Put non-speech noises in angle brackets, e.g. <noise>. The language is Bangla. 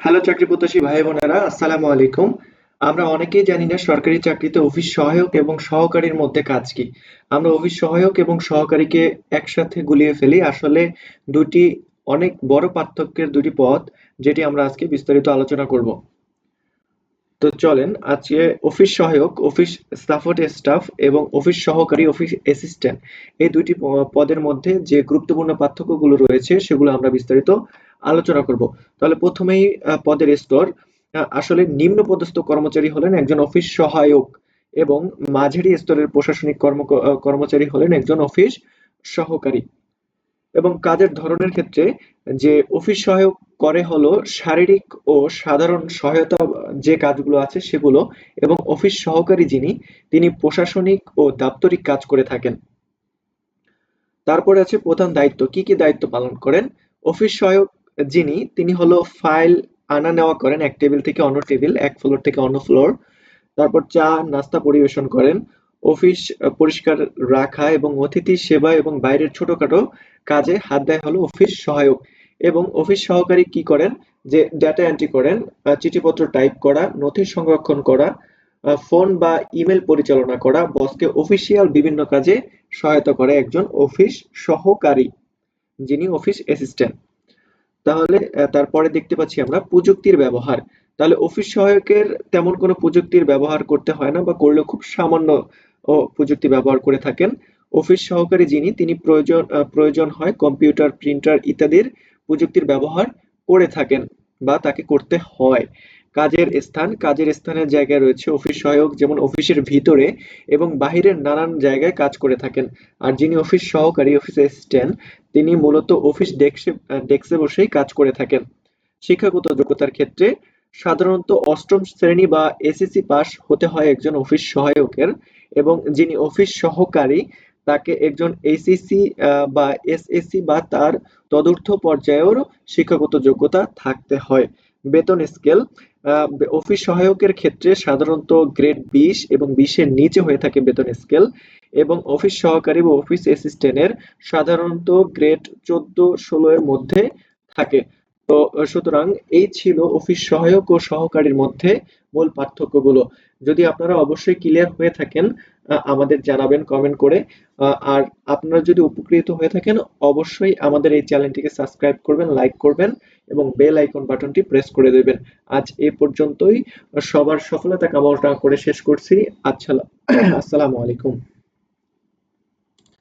হ্যালো চাকরি প্রত্যাশী ভাই বোনেরা, আসসালামু আলাইকুম। আমরা অনেকেই জানি না সরকারি চাকরিতে অফিস সহায়ক এবং সহকারীর মধ্যে কাজ কি। আমরা অফিস সহায়ক এবং সহকারীকে একসাথে গুলিয়ে ফেলি। আসলে দুটি অনেক বড় পার্থক্যের দুটি পথ, যেটি আমরা আজকে বিস্তারিত আলোচনা করব। তো চলেন, আজকে অফিস সহায়ক, অফিস সাপোর্ট স্টাফ এবং অফিস সহকারী, অফিস অ্যাসিস্ট্যান্ট এই দুইটি পদের মধ্যে যে গুরুত্বপূর্ণ পার্থক্যগুলো রয়েছে সেগুলো আমরা বিস্তারিত আলোচনা করব। তাহলে প্রথমেই পদের স্তর আসলে নিম্ন পদস্থ কর্মচারী হলেন একজন অফিস সহায়ক এবং মাঝারি স্তরের প্রশাসনিক কর্ম কর্মচারী হলেন একজন অফিস সহকারী। এবং কাজের ধরনের ক্ষেত্রে যে অফিস সহায়ক করে হলো শারীরিক ও সাধারণ সহায়তা যে কাজগুলো আছে সেগুলো এবং অফিস সহকারী যিনি, তিনি প্রশাসনিক ও দাপ্তরিক কাজ করে থাকেন। তারপরে আছে প্রধান দায়িত্ব। কি কি দায়িত্ব পালন করেন? অফিস সহায়ক যিনি, তিনি হলো ফাইল আনা নেওয়া করেন, এক টেবিল থেকে অন্য টেবিল, এক ফ্লোর থেকে অন্য ফ্লোর তারপর চা, নাস্তা পরিবেশন করেন। অফিস পরিষ্কার রাখা এবং অতিথি সেবা এবং বাইরের ছোটখাটো কাজে হাত দেয় হলো অফিস সহায়ক। এবং অফিস সহকারী কি করেন? যে ডেটা এন্ট্রি করেন চিঠিপত্র টাইপ করা, নথি সংরক্ষণ করা ফোন বা ইমেল পরিচালনা করা বসকে অফিসিয়াল বিভিন্ন কাজে সহায়তা করে একজন অফিস সহকারী, যিনি অফিস অ্যাসিস্ট্যান্ট তাহলে তারপরে দেখতে পাচ্ছি আমরা প্রযুক্তির ব্যবহার। তাহলে অফিস সহায়কের তেমন কোনো প্রযুক্তির ব্যবহার করতে হয় না বা করলেও খুব সামান্য প্রযুক্তি ব্যবহার করে থাকেন। অফিস সহকারী যিনি, তিনি প্রয়োজন প্রয়োজন হয় কম্পিউটার, প্রিন্টার ইত্যাদির প্রযুক্তির ব্যবহার করে থাকেন বা তাকে করতে হয়। কাজের স্থান, কাজের স্থানের জায়গায় রয়েছে অফিস সহায়ক, যেমন অফিসের ভিতরে এবং বাহিরের নানান জায়গায় কাজ করে থাকেন। আর যিনি অফিস সহকারী, অফিস অ্যাসিস্ট্যান্ট, তিনি মূলত অফিস ডেস্কে ডেস্কে বসেই কাজ করে থাকেন। শিক্ষাগত যোগ্যতার ক্ষেত্রে সাধারণত অষ্টম শ্রেণি বা এসএসসি পাস হতে হয় একজন অফিস সহায়কের এবং যিনি অফিস সহকারী তাকে একজন এসএসসি বা এসএসসি বা তার তদূর্ধ্ব পর্যায়ের শিক্ষাগত যোগ্যতা থাকতে হয়। বেতন স্কেল অফিস সহায়কের ক্ষেত্রে সাধারণত গ্রেড বিশ এবং বিশের নিচে হয়ে থাকে বেতন স্কেল এবং অফিস সহকারী বা অফিস অ্যাসিস্ট্যান্টের সাধারণত গ্রেড চোদ্দ ষোলো এর মধ্যে থাকে। তো সুতরাং এই ছিল অফিস সহায়ক ও সহকারীর মধ্যে মূল পার্থক্যগুলো। যদি আপনারা অবশ্যই ক্লিয়ার হয়ে থাকেন আমাদের জানাবেন কমেন্ট করে। আর আপনারা যদি উপকৃত হয়ে থাকেন, অবশ্যই আমাদের এই চ্যানেলটিকে সাবস্ক্রাইব করবেন লাইক করবেন এবং বেল আইকন বাটনটি প্রেস করে দেবেন। আজ এ পর্যন্তই। সবার সফলতা কামনা করে শেষ করছি। আচ্ছা <coughs> আসসালামু আলাইকুম।